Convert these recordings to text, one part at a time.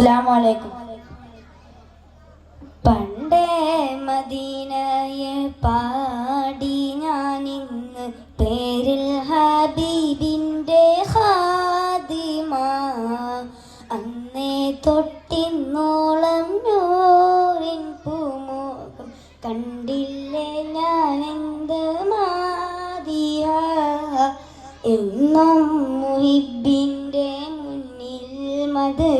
അസ്സലാമലൈക്കും. പണ്ടേ മദീനയെ പാടി ഞാൻ ഇന്ന് പേരിൽ ഹബീബിന്റെ ഹാദിമ അന്നേ തൊട്ടിന്നോളം നൂറിൻ പൂമുഖം കണ്ടില്ലേ ഞാൻ എന്ത് മാതിയ എന്നും മുഹിബിന്റെ മുന്നിൽ മത്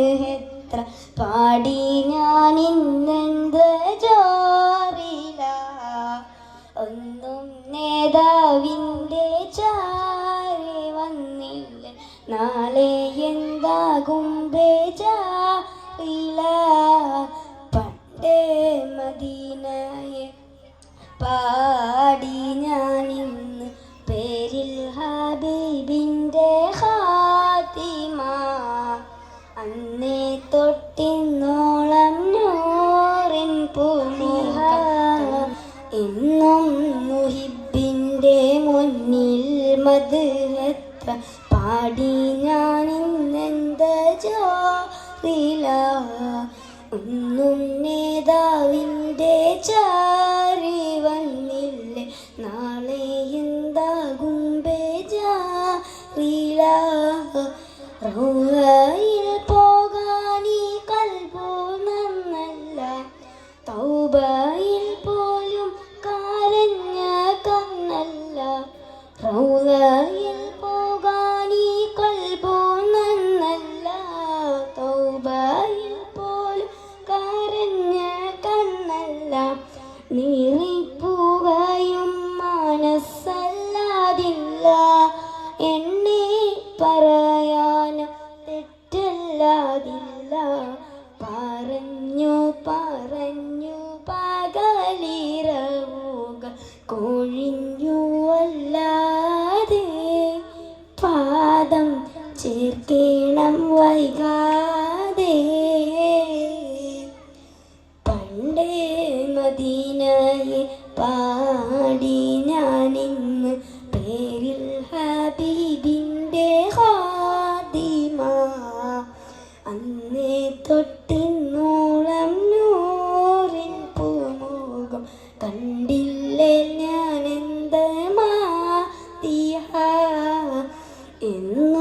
എത്ര പാടി ഞാൻ ഇന്നെന്ത് ജോറില ഒന്നും നേതാവിന്റെ ചാരി വന്നില്ല. നാളെ എന്താകും ബേജാറില പണ്ടേ മദീനയെ പാടി ഞാൻ ഒന്നും നേതാവിന്റെ ചാരി വന്നില്ലേ? നാളെ എന്താകും ബേജാറില. റൗഹയിൽ കണ്ണല്ല നീറിപ്പുകയും മനസ്സല്ലാതില്ല. എന്നെ പറയാൻ തെറ്റല്ലാതില്ല. പറഞ്ഞു പറഞ്ഞു പകലിരവുക കൊഴിഞ്ഞു അല്ലാതെ പാദം ചേർക്കേണം വൈകാതെ. എന്നും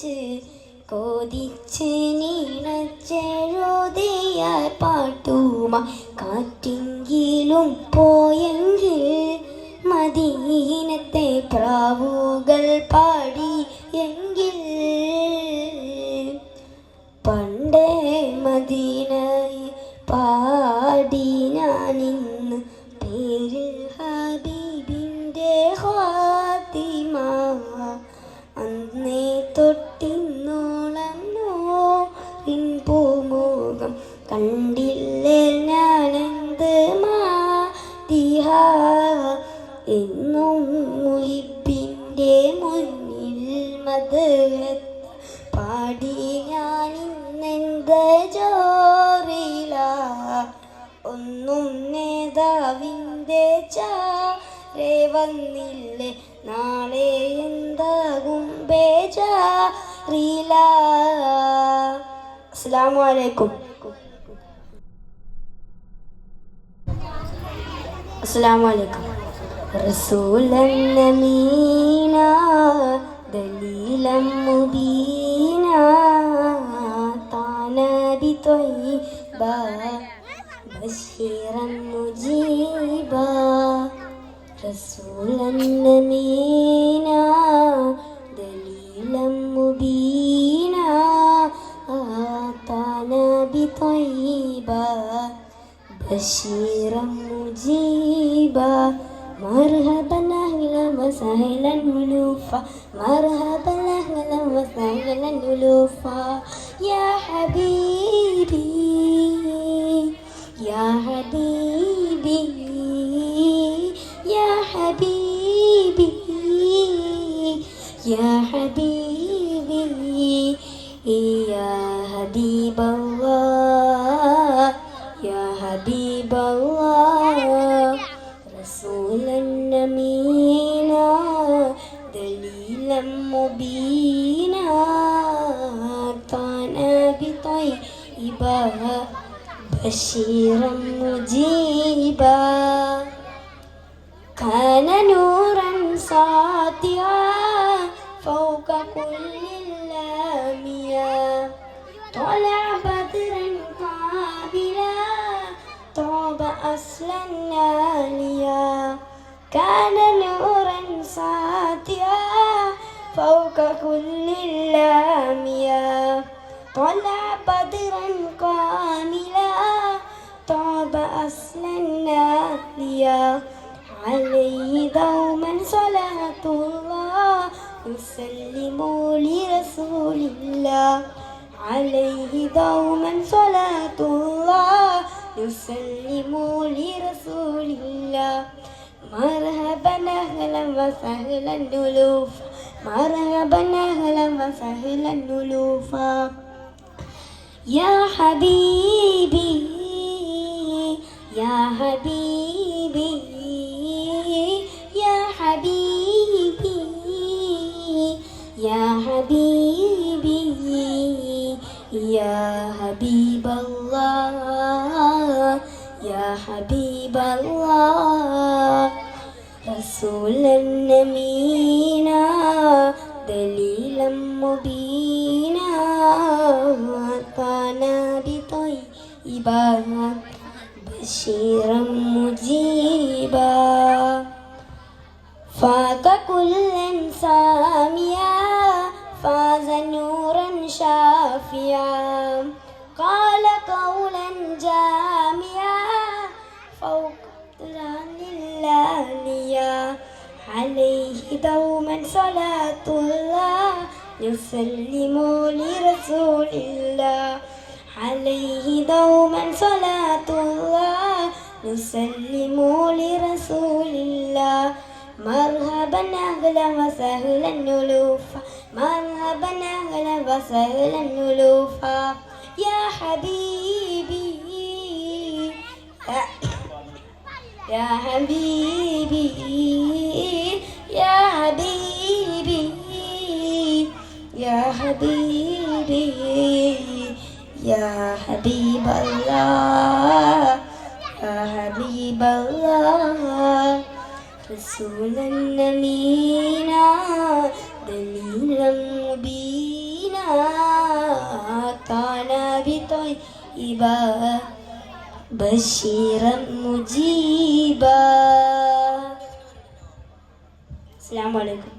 കൊതിച്ച് കൊതിച്ച് നീണച്ചെഴുതിയ പാട്ടുമ കാറ്റെങ്കിലും പോയെങ്കിൽ മദീനത്തെ പ്രാവുകൾ പാടി എങ്കിൽ പണ്ടേ മദീനായി പാടി ഞാൻ മത് പാടി ഞാൻ ഇന്നെന്ത് ജോറില ഒന്നും നേതാവിന്റെ ചാരേ വന്നില്ലേ? നാളെ എന്താകും ബേജാറില? അസ്സലാമു അലൈക്കും. അസ്സലാമു അലൈക്കും. റസൂലൻ നമീന دليلا مبينا طعنا بطيبا بشيرا مجيبا رسولا نمينا دليلا مبينا أعطانا بطيبا بشيرا مجيبا مرحبا أهلا وسهلا ألوفا مرحبا أهلا وسهلا ألوفا يا حبيبي يا حبيبي يا حبيبي يا حبيبي يا حبيب بشيرا مجيبا. كان نورا ساطعا فوق كل اللاميا طلع بدرا قابلا طاب أصلا ناليا. كان نورا ساطعا فوق كل اللاميا طلع عليه دوما صلاة الله. نسلم لرسول الله. عليه دوما صلاة الله. نسلم لرسول الله. مرحبا أهلا وسهلا ألوفا. مرحبا أهلا وسهلا ألوفا. يا حبيبي يا حبيبي. يا حبيبي يا حبيب الله يا حبيب الله رسولا أمينا دليلا مبينا أعطانا بطيبا بشيرا مجيبا فاك كلا ساميا شافيا قال قولا جامعا فوق للاليا عليه دوما صلاة الله يسلم لرسول الله. عليه دوما صلاة الله نسلم لرسول الله. مرحبا أهلا وسهلا ألوفا مرحبا أهلا وسهلا ألوفا يا حبيبي يا حبيبي يا حبيبي يا حبيبي يا حبيب الله يا حبيب الله رسولا أمينا أعطانا بطيبا بشيرا مجيبا السلام عليكم